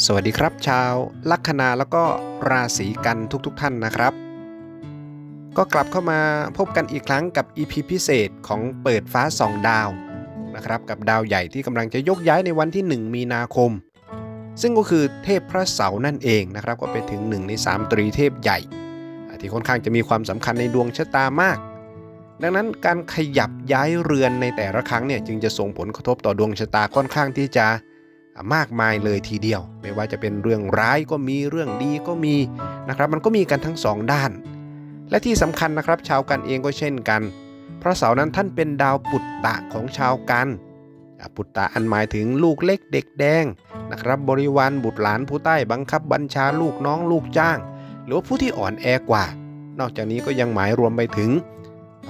สวัสดีครับ ชาวลัคนาแล้วก็ราศีกันทุกๆทท่านนะครับ ก็กลับเข้ามาพบกันอีกครั้งกับ EP พิเศษของเปิดฟ้าสองดาวนะครับกับดาวใหญ่ที่กำลังจะยกย้ายในวันที่ 1 มีนาคม ซึ่งก็คือเทพพระเสาร์นั่นเองนะครับ ก็เป็นถึงหนึ่งใน 3 ตรีเทพใหญ่ ที่ค่อนข้างจะมีความสำคัญในดวงชะตามาก ดังนั้นการขยับย้ายเรือนในแต่ละครั้งเนี่ยจึงจะส่งผลกระทบต่อดวงชะตาค่อนข้างที่จะ มากมายเลยทีเดียว ไม่ว่าจะเป็นเรื่องร้ายก็มีเรื่องดีก็มีนะครับ มันก็มีกันทั้งสองด้าน และที่สำคัญนะครับ ชาวกันเองก็เช่นกัน พระเสาร์นั้นท่านเป็นดาวปุตตะของชาวกัน ปุตตะอันหมายถึงลูกเล็กเด็กแดงนะครับ บริวารบุตรหลานผู้ใต้บังคับบัญชาลูกน้องลูกจ้าง หรือว่าผู้ที่อ่อนแอกว่า นอกจากนี้ก็ยังหมายรวมไปถึง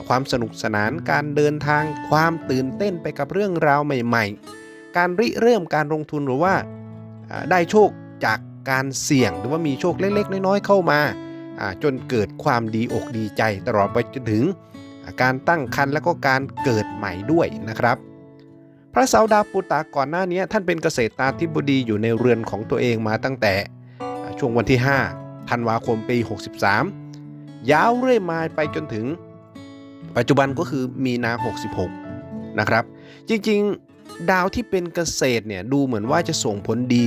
ความสนุกสนานการเดินทางความตื่นเต้นไปกับเรื่องราวใหม่ ๆ การริเริ่มการลงทุนหรือว่าได้โชคจากการเสี่ยงหรือว่ามีโชคเล็กๆ น้อยๆเข้ามา จนเกิดความดีอกดีใจตลอดไปจนถึงการตั้งครรภ์และก็การเกิดใหม่ด้วยนะครับ พระสาวดาวปุตตะก่อนหน้านี้ท่านเป็นเกษตรตาธิบดีอยู่ในเรือนของตัวเองมาตั้งแต่ช่วงวันที่ 5 ธันวาคมปี 63 ยาวเรื่อยมาไปจนถึง ปัจจุบันก็คือมีนา 66 นะครับ จริงๆ ดาวที่เป็นเกษตรเนี่ยดูเหมือนว่าจะส่งผลดี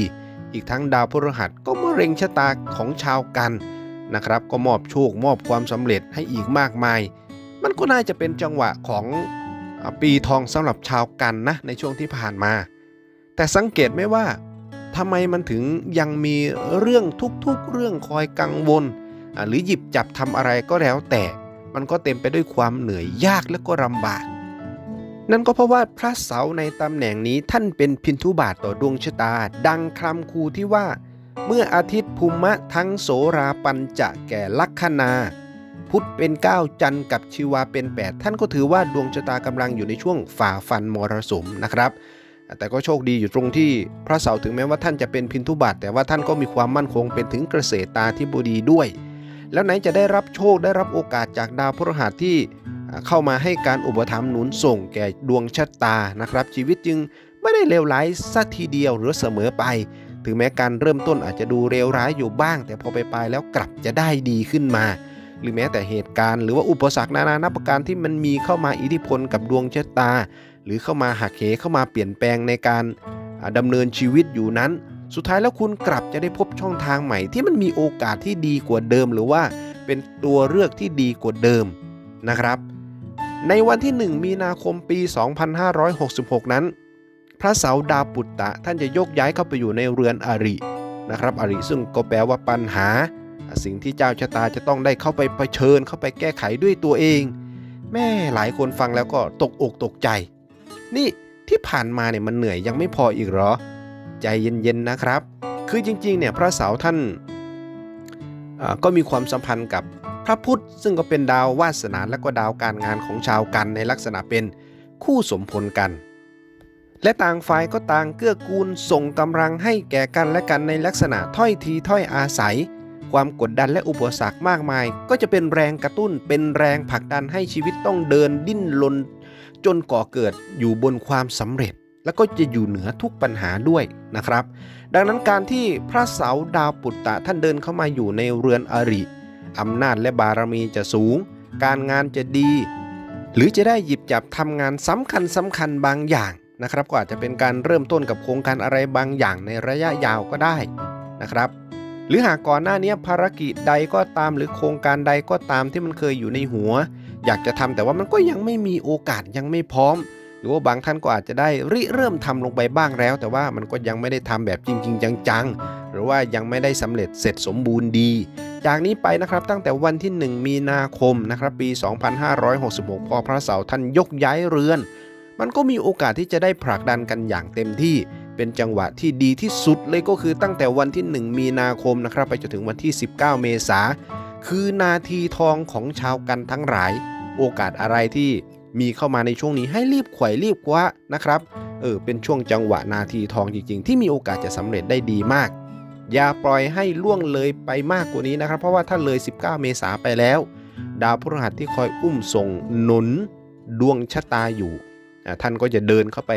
อีกทั้งดาวพฤหัสก็มะเร็งชะตาของชาวกันนะครับ ก็มอบโชคมอบความสำเร็จให้อีกมากมาย มันก็น่าจะเป็นจังหวะของปีทองสำหรับชาวกันนะในช่วงที่ผ่านมา แต่สังเกตไหมว่าทำไมมันถึงยังมีเรื่องทุกๆ เรื่องคอยกังวล หรือหยิบจับทำอะไรก็แล้วแต่ มันก็เต็มไปด้วยความเหนื่อยยากและก็ลำบาก นั่นก็เพราะว่าพระเสาในตำแหน่งนี้ท่านเป็นพินทุบาทต่อดวงชะตา ดังคำคูที่ว่า เมื่ออาทิตย์ภูมะทั้งโสราปัญจะแก่ลัคนา พุธเป็น 9 จันทร์กับชีวาเป็น 8 ท่านก็ถือว่าดวงชะตากำลังอยู่ในช่วงฝ่าฟันมรสุมนะครับ แต่ก็โชคดีอยู่ตรงที่พระเสาร์ถึงแม้ว่าท่านจะเป็นพินทุบัตแต่ว่าท่านก็มีความมั่นคงเป็นถึงเกษตรตาธิบดีด้วย แล้วไหนจะได้รับโชคได้รับโอกาสจากดาวพฤหัสที่ เข้ามาให้การอุปถัมภ์หนุนส่งแก่ดวงชะตานะครับ ชีวิตจึงไม่ได้เลวร้ายสักทีเดียวหรือเสมอไป ถึงแม้การเริ่มต้นอาจจะดูเลวร้ายอยู่บ้าง แต่พอไปปลายแล้วกลับจะได้ดีขึ้นมา หรือแม้แต่เหตุการณ์หรือว่าอุปสรรคนานานับประการที่มันมีเข้ามาอิทธิพลกับดวงชะตา หรือเข้ามาหักเหเข้ามาเปลี่ยนแปลงในการดำเนินชีวิตอยู่นั้น สุดท้ายแล้วคุณกลับจะได้พบช่องทางใหม่ ที่มันมีโอกาสที่ดีกว่าเดิม หรือว่าเป็นตัวเลือกที่ดีกว่าเดิมนะครับ ในวันที่ 1 มีนาคมปี 2566 นั้น พระเสาดาปุตตะท่านจะยกย้ายเข้าไปอยู่ในเรือนอรินะครับอริซึ่งก็แปลว่าปัญหา สิ่งที่เจ้าชะตาจะต้องได้เข้าไปเผชิญเข้าไปแก้ไขด้วยตัวเอง แม่หลายคนฟังแล้วก็ตกอกตกใจ นี่ที่ผ่านมาเนี่ยมันเหนื่อยยังไม่พออีกหรอ ใจเย็นๆนะครับ คือจริงๆเนี่ยพระเสาร์ท่านก็มีความสัมพันธ์กับ พระพุทธซึ่งก็เป็นดาววาสนาและก็ดาวการงานของชาวกันในลักษณะเป็นคู่สมพลกัน และต่างฝ่ายก็ต่างเกื้อกูลส่งกำลังให้แก่กันและกันในลักษณะถ้อยทีถ้อยอาศัย ความกดดันและอุปสรรคมากมาย ก็จะเป็นแรงกระตุ้นเป็นแรงผลักดันให้ชีวิตต้องเดินดิ้นรนจนก่อเกิดอยู่บนความสำเร็จ แล้วก็จะอยู่เหนือทุกปัญหาด้วยนะครับ ดังนั้นการที่พระเสาดาวปุตตะท่านเดินเข้ามาอยู่ในเรือนอริ อำนาจและบารมีจะสูง การงานจะดี หรือจะได้หยิบจับทำงานสำคัญสำคัญบางอย่างนะครับก็อาจจะเป็นการเริ่มต้นกับโครงการอะไรบางอย่างในระยะยาวก็ได้นะครับ หรือหากก่อนหน้านี้ภารกิจใดก็ตามหรือโครงการใดก็ตามที่มันเคยอยู่ในหัว อยากจะทำแต่ว่ามันก็ยังไม่มีโอกาสยังไม่พร้อม รือว่าบางท่านก็อาจจะได้ริเริ่มทำลงไปบ้างแล้ว แต่ว่ามันก็ยังไม่ได้ทำแบบจริง ๆ จังๆ หรือว่ายังไม่ได้สำเร็จเสร็จสมบูรณ์ดี จากนี้ไปนะครับตั้งแต่วันที่ 1 มีนาคมนะครับปี 2566 พอพระเสาร์ท่านยกย้ายเรือน มันก็มีโอกาสที่จะได้ผลักดันกันอย่างเต็มที่เป็นจังหวะที่ดีที่สุดเลยก็คือตั้งแต่วันที่ 1 มีนาคมนะครับไปจนถึงวันที่ 19 เมษาคือนาทีทองของชาวกันทั้งหลาย โอกาสอะไรที่ มีเข้ามาในช่วงนี้ให้รีบไขว่รีบคว้านะครับ เออเป็นช่วงจังหวะนาทีทองจริงๆ ที่มีโอกาสจะสำเร็จได้ดีมาก อย่าปล่อยให้ล่วงเลยไปมากกว่านี้นะครับ เพราะว่าถ้าเลย 19 เมษาไปแล้ว ดาวพฤหัสที่คอยอุ้มส่งหนุนดวงชะตาอยู่ ท่านก็จะเดินเข้าไป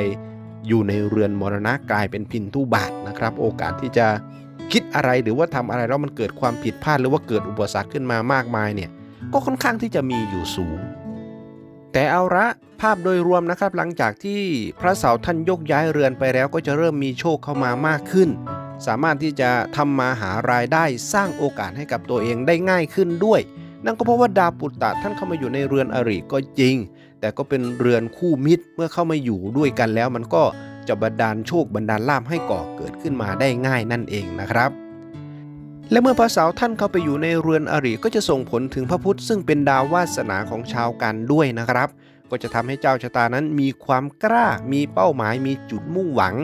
อยู่ในเรือนมรณะกลายเป็นพินทุบาทนะครับ โอกาสที่จะคิดอะไรหรือว่าทำอะไรแล้วมันเกิดความผิดพลาดหรือว่าเกิดอุปสรรคขึ้นมามากมายเนี่ยก็ค่อนข้างที่จะมีอยู่สูง แต่เอาละภาพโดยรวมนะครับหลังจากที่พระเสาท่านยกย้ายเรือนไปแล้วก็จะเริ่มมีโชคเข้ามามากขึ้น สามารถที่จะทำมาหารายได้สร้างโอกาสให้กับตัวเองได้ง่ายขึ้นด้วย นั่นก็เพราะว่าดาปุตตะท่านเข้ามาอยู่ในเรือนอริก็จริง แต่ก็เป็นเรือนคู่มิตรเมื่อเข้ามาอยู่ด้วยกันแล้วมันก็จะบันดาลโชคบันดาลลาภให้ก่อเกิดขึ้นมาได้ง่ายนั่นเองนะครับ และเมื่อพระเสาท่านเข้าไปอยู่ในเรือนอริก็จะส่งผลถึงพระพุธซึ่งเป็นดาววาสนาของชาวกันด้วยนะครับ ก็จะทำให้เจ้าชะตานั้นมีความกล้า มีเป้าหมาย มีจุดมุ่งหวัง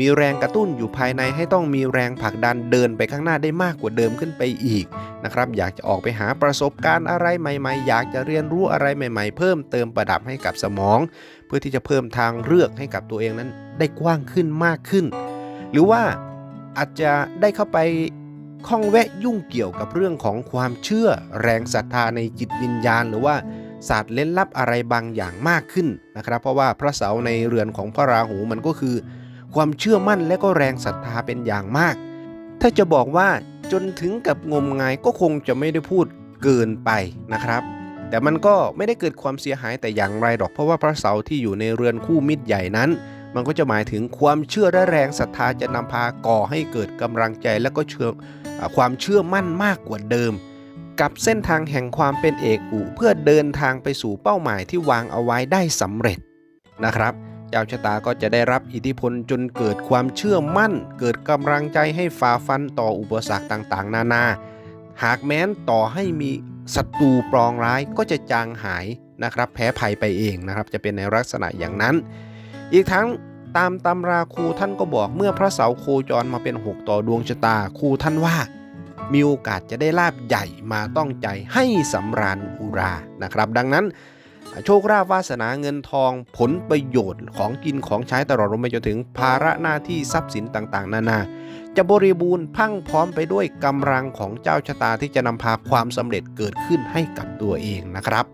มีแรงกระตุ้นอยู่ภายในให้ต้องมีแรงผลักดันเดินไปข้างหน้าได้มากกว่าเดิมขึ้นไปอีกนะครับ อยากจะออกไปหาประสบการณ์อะไรใหม่ ๆ อยากจะเรียนรู้อะไรใหม่ ๆ เพิ่มเติมประดับให้กับสมอง เพื่อที่จะเพิ่มทางเลือกให้กับตัวเองนั้นได้กว้างขึ้นมากขึ้น หรือว่าอาจจะได้เข้าไป ข้องแวะยุ่งเกี่ยวกับเรื่องของความเชื่อ แรงศรัทธาในจิตวิญญาณ หรือว่าศาสตร์เล่นลับอะไรบางอย่างมากขึ้นนะครับ เพราะว่าพระเสาร์ในเรือนของพระราหูมันก็คือ ความเชื่อมั่นและก็แรงศรัทธาเป็นอย่างมาก ถ้าจะบอกว่าจนถึงกับงมงายก็คงจะไม่ได้พูดเกินไปนะครับ แต่มันก็ไม่ได้เกิดความเสียหายแต่อย่างไรหรอกเพราะว่าพระเสาร์ที่อยู่ในเรือนคู่มิตรใหญ่นั้น มันก็จะหมายถึงความเชื่อและแรงศรัทธาจะนำพาก่อให้เกิดกำลังใจและก็เชื่อความเชื่อมั่นมากกว่าเดิม กับเส้นทางแห่งความเป็นเอกอุเพื่อเดินทางไปสู่เป้าหมายที่วางเอาไว้ได้สำเร็จนะครับเจ้าชะตาก็จะได้รับอิทธิพลจนเกิดความเชื่อมั่น เกิดกำลังใจให้ฝ่าฟันต่ออุปสรรคต่างๆ นานา หากแม้นต่อให้มีศัตรูปรองร้ายก็จะจางหายนะครับ แพ้ภัยไปเองนะครับ จะเป็นในลักษณะอย่างนั้น อีกทั้งตามตำราครูท่านก็บอกเมื่อพระเสาโคจรมาเป็น6ต่อดวงชะตาครูท่านว่า มีโอกาสจะได้ลาบใหญ่มาต้องใจให้สำราญอุรานะครับ ดังนั้น โชคราภวาสนาเงินทองผลประโยชน์ของกินของใช้ตลอดรวมไปจนถึงภาระหน้าที่ทรัพย์สินต่างๆ นานา จะบริบูรณ์พังพร้อมไปด้วยกำลังของเจ้าชะตาที่จะนำพาความสำเร็จเกิดขึ้นให้กับตัวเองนะครับ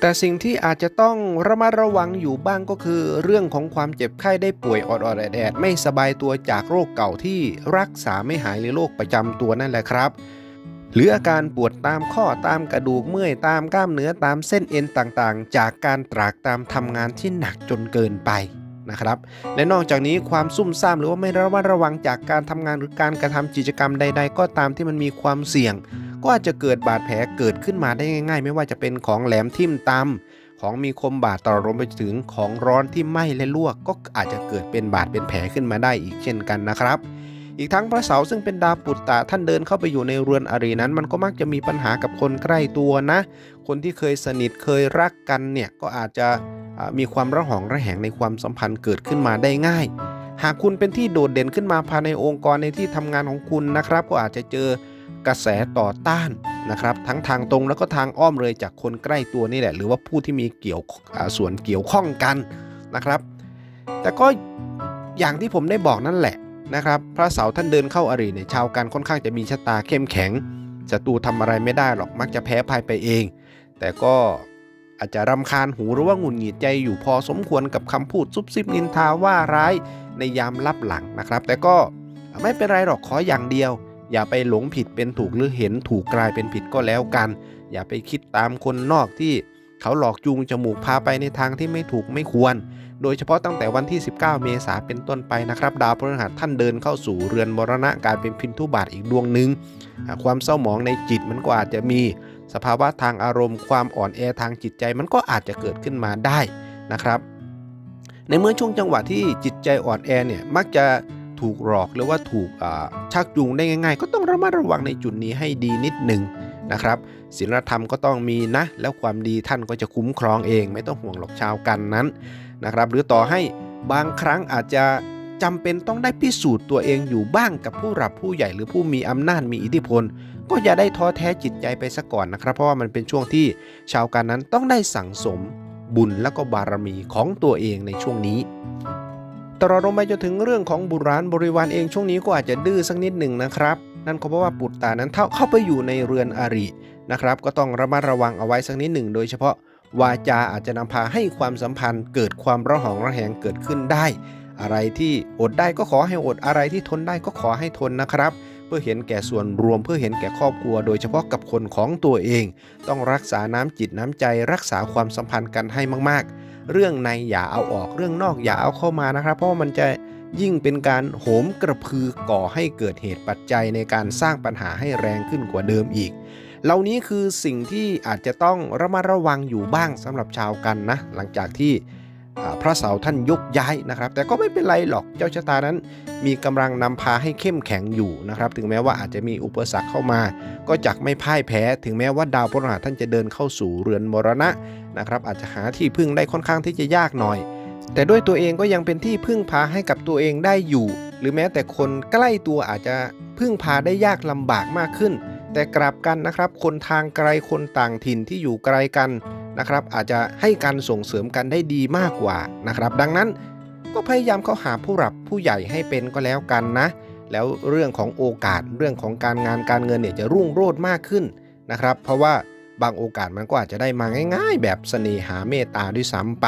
แต่สิ่งที่อาจจะต้องระมัดระวังอยู่บ้างก็คือ เรื่องของความเจ็บไข้ได้ป่วยอดอดดแดดไม่สบายตัวจากโรคเก่าที่รักษาไม่หายหรือโรคประจำตัวนั่นแหละครับ หรืออาการปวดตามข้อตามกระดูกเมื่อยตามกล้ามเนื้อตามเส้นเอ็นต่างๆ จากการตรากตามทำงานที่หนักจนเกินไป นะครับ และนอกจากนี้ความซุ่มซ่ามหรือว่าไม่ระมัดระวังจากการทำงานหรือการกระทำกิจกรรมใด ๆ ก็ตามที่มันมีความเสี่ยง ก็อาจจะเกิดบาดแผลเกิดขึ้นมาได้ง่าย ๆ ไม่ว่าจะเป็นของแหลมทิ่มตำของมีคมบาดต่อรวมไปถึงของร้อนที่ไหม้และลวก ก็อาจจะเกิดเป็นบาดเป็นแผลขึ้นมาได้อีกเช่นกันนะครับอีกทั้งพระเสาร์ซึ่งเป็นดาวปุตตะท่านเดินเข้าไปอยู่ในเรือนอรีนั้น มันก็มักจะมีปัญหากับคนใกล้ตัวนะ คนที่เคยสนิทเคยรักกันเนี่ยก็อาจจะ มีความระหองระแหงในความสัมพันธ์เกิดขึ้นมาได้ง่าย หากคุณเป็นที่โดดเด่นขึ้นมาภายในองค์กรในที่ทำงานของคุณนะครับ ก็อาจจะเจอกระแสต่อต้านนะครับ ทั้งทางตรงแล้วก็ทางอ้อมเลยจากคนใกล้ตัวนี่แหละ หรือว่าผู้ที่มีเกี่ยวส่วนเกี่ยวข้องกันนะครับ แต่ก็อย่างที่ผมได้บอกนั่นแหละนะครับ พระเสาร์ท่านเดินเข้าอารีเนี่ยชาวกันค่อนข้างจะมีชะตาเข้มแข็งศัตรูทำอะไรไม่ได้หรอกมักจะแพ้ภัยไปเอง แต่ก็ อาจจะรำคาญหูหรือว่าหงุดหงิดใจอยู่พอสมควรกับคำพูดซุบซิบนินทาว่าร้ายในยามลับหลังนะครับ แต่ก็ไม่เป็นไรหรอกขออย่างเดียว อย่าไปหลงผิดเป็นถูกหรือเห็นถูกกลายเป็นผิดก็แล้วกัน อย่าไปคิดตามคนนอกที่เขาหลอกจูงจมูกพาไปในทางที่ไม่ถูกไม่ควร โดยเฉพาะตั้งแต่วันที่ 19 เมษาเป็นต้นไปนะครับ ดาวพฤหัสท่านเดินเข้าสู่เรือนมรณะกลายเป็นพินทุบาทอีกดวงหนึ่งอ่าความเศร้าหมองในจิตมันก็อาจจะมี สภาวะทางอารมณ์ ความอ่อนแอทางจิตใจมันก็อาจจะเกิดขึ้นมาได้นะครับ ในเมื่อช่วงจังหวะที่จิตใจอ่อนแอเนี่ยมักจะถูกหลอกหรือว่าถูกชักจูงได้ง่าย ๆ ก็ต้องระมัดระวังในจุดนี้ให้ดีนิดหนึ่งนะครับศีลธรรมก็ต้องมีนะ แล้วความดีท่านก็จะคุ้มครองเอง ไม่ต้องห่วงหรอกชาวกันนั้นนะครับ หรือต่อให้บางครั้งอาจจะ จำเป็นต้องได้พิสูจน์ตัวเองอยู่บ้างกับผู้หลับผู้ใหญ่หรือผู้มีอำนาจมีอิทธิพล ก็อย่าได้ท้อแท้จิตใจไปซะก่อนนะครับ เพราะว่ามันเป็นช่วงที่ชาวกันนั้นต้องได้สั่งสมบุญและก็บารมีของตัวเองในช่วงนี้ตลอดลงไปจนถึงเรื่องของบุราณบริวารเองช่วงนี้ก็อาจจะดื้อสักนิดหนึ่งนะครับ นั่นก็เพราะว่าปุตตานั้นเท่าเข้าไปอยู่ในเรือนอรินะครับ ก็ต้องระมัดระวังเอาไว้สักนิดหนึ่ง โดยเฉพาะวาจาอาจจะนำพาให้ความสัมพันธ์เกิดความระหองระแหงเกิดขึ้นได้ อะไรที่อดได้ก็ขอให้อดอะไรที่ทนได้ก็ขอให้ทนนะครับ เพื่อเห็นแก่ส่วนรวมเพื่อเห็นแก่ครอบครัว โดยเฉพาะกับคนของตัวเอง ต้องรักษาน้ำจิตน้ำใจ รักษาความสัมพันธ์กันให้มากๆ เรื่องในอย่าเอาออกเรื่องนอกอย่าเอาเข้ามานะครับ เพราะมันจะยิ่งเป็นการโหมกระพือก่อให้เกิดเหตุปัจจัยในการสร้างปัญหาให้แรงขึ้นกว่าเดิมอีก เหล่านี้คือสิ่งที่อาจจะต้องระมัดระวังอยู่บ้างสำหรับชาวกันนะ หลังจากที่ พระเสาท่านยกย้ายนะครับ แต่ก็ไม่เป็นไรหรอกเจ้าชะตานั้น มีกำลังนำพาให้เข้มแข็งอยู่นะครับ ถึงแม้ว่าอาจจะมีอุปสรรคเข้ามา ก็จักไม่พ่ายแพ้ ถึงแม้ว่าดาวพฤหัสท่านจะเดินเข้าสู่เรือนมรณะนะครับ อาจจะหาที่พึ่งได้ค่อนข้างที่จะยากหน่อย แต่ด้วยตัวเองก็ยังเป็นที่พึ่งพาให้กับตัวเองได้อยู่ หรือแม้แต่คนใกล้ตัวอาจจะพึ่งพาได้ยากลำบากมากขึ้น แต่กลับกันนะครับ คนทางไกลคนต่างถิ่นที่อยู่ไกลกัน นะครับ อาจจะให้การส่งเสริมกันได้ดีมากกว่านะครับ ดังนั้นก็พยายามเข้าหาผู้หลับผู้ใหญ่ให้เป็นก็แล้วกันนะ แล้วเรื่องของโอกาสเรื่องของการงานการเงินเนี่ยจะรุ่งโรจน์มากขึ้นนะครับ เพราะว่าบางโอกาสมันก็อาจจะได้มาง่าย ๆ แบบเสน่หาเมตตาด้วยซ้ำไป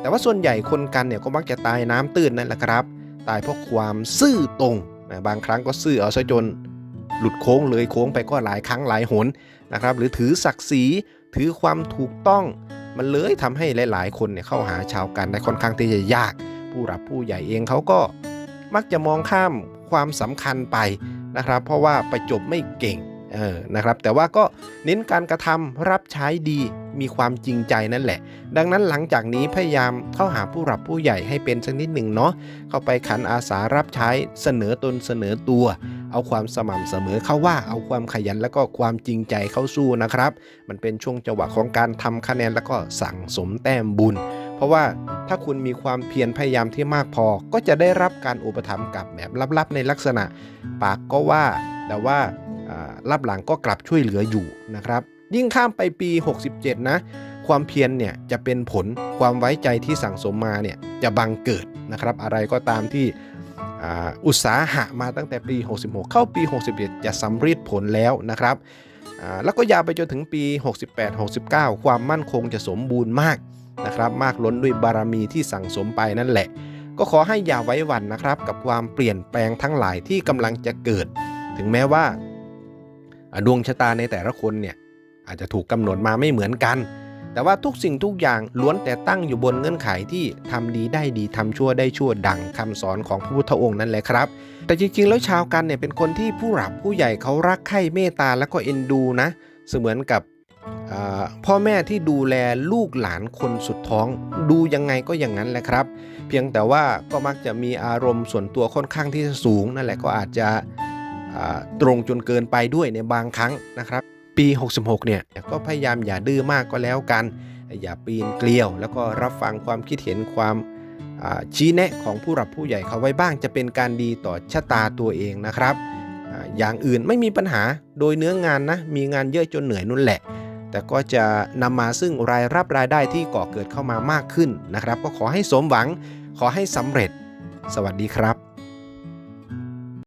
แต่ว่าส่วนใหญ่คนกันเนี่ยก็มักจะตายน้ำตื้นนั่นแหละครับ ตายเพราะความซื่อตรงนะบางครั้งก็ซื่อเอาซะจน หลุดโค้งเลยโค้งไปก็หลายครั้งหลายหนนะครับ หรือถือศักดิ์ศรี ถือความถูกต้อง มันเลยทำให้หลาย ๆ คนเนี่ยเข้าหาชาวกันได้ค่อนข้างที่จะยาก ผู้รับผู้ใหญ่เองเขาก็มักจะมองข้ามความสำคัญไปนะครับ เพราะว่าไปจบไม่เก่ง เออนะครับ แต่ว่าก็เน้นการกระทำรับใช้ดีมีความจริงใจนั่นแหละ ดังนั้นหลังจากนี้พยายามเข้าหาผู้รับผู้ใหญ่ให้เป็นสักนิดหนึ่งเนาะเข้าไปขันอาสารับใช้เสนอตนเสนอตัว เอาความสม่ำเสมอเข้าว่าเอาความขยันแล้วก็ความจริงใจเข้าสู้นะครับ มันเป็นช่วงจังหวะของการทำคะแนนแล้วก็สั่งสมแต้มบุญ เพราะว่าถ้าคุณมีความเพียรพยายามที่มากพอ ก็จะได้รับการอุปถัมภ์กับแบบลับๆในลักษณะ ปากก็ว่าแต่ว่า รับหลังก็กลับช่วยเหลืออยู่นะครับ ยิ่งข้ามไปปี 67 นะ ความเพียรเนี่ยจะเป็นผลความไว้ใจที่สั่งสมมาเนี่ยจะบังเกิดนะครับ อะไรก็ตามที่อุตสาหะมาตั้งแต่ปี 66 เข้าปี67จะสำเร็จผลแล้วนะครับ แล้วก็ยาวไปจนถึงปี 68-69 ความมั่นคงจะสมบูรณ์มากนะครับ มากล้นด้วยบารมีที่สั่งสมไปนั่นแหละ ก็ขอให้อย่าไว้หวันนะครับ กับความเปลี่ยนแปลงทั้งหลายที่กำลังจะเกิด ถึงแม้ว่า ดวงชะตาในแต่ละคนเนี่ยอาจจะถูกกำหนดมาไม่เหมือนกัน แต่ว่าทุกสิ่งทุกอย่างล้วนแต่ตั้งอยู่บนเงื่อนไขที่ทำดีได้ดีทำชั่วได้ชั่วดังคำสอนของพระพุทธองค์นั่นแหละครับ แต่จริงๆ แล้วชาวกันเนี่ยเป็นคนที่ผู้หลับผู้ใหญ่เขารักใคร่เมตตาแล้วก็เอ็นดูนะ เสมือนกับพ่อแม่ที่ดูแลลูกหลานคนสุดท้อง ดูยังไงก็อย่างนั้นแหละครับ เพียงแต่ว่าก็มักจะมีอารมณ์ส่วนตัวค่อนข้างที่จะสูงนั่นแหละก็อาจจะ ตรงจนเกินไปด้วยในบางครั้งนะครับ ปี 66 เนี่ยก็พยายามอย่าดื้อมากก็แล้วกัน อย่าปีนเกลียว แล้วก็รับฟังความคิดเห็นความชี้แนะของผู้หลับผู้ใหญ่เขาไว้บ้างจะเป็นการดีต่อชะตาตัวเองนะครับอย่างอื่นไม่มีปัญหาโดยเนื้องานนะ มีงานเยอะจนเหนื่อยนุ่นแหละ แต่ก็จะนำมาซึ่งรายรับรายได้ที่ก่อเกิดเข้ามามากขึ้นนะครับ ก็ขอให้สมหวัง ขอให้สำเร็จ สวัสดีครับ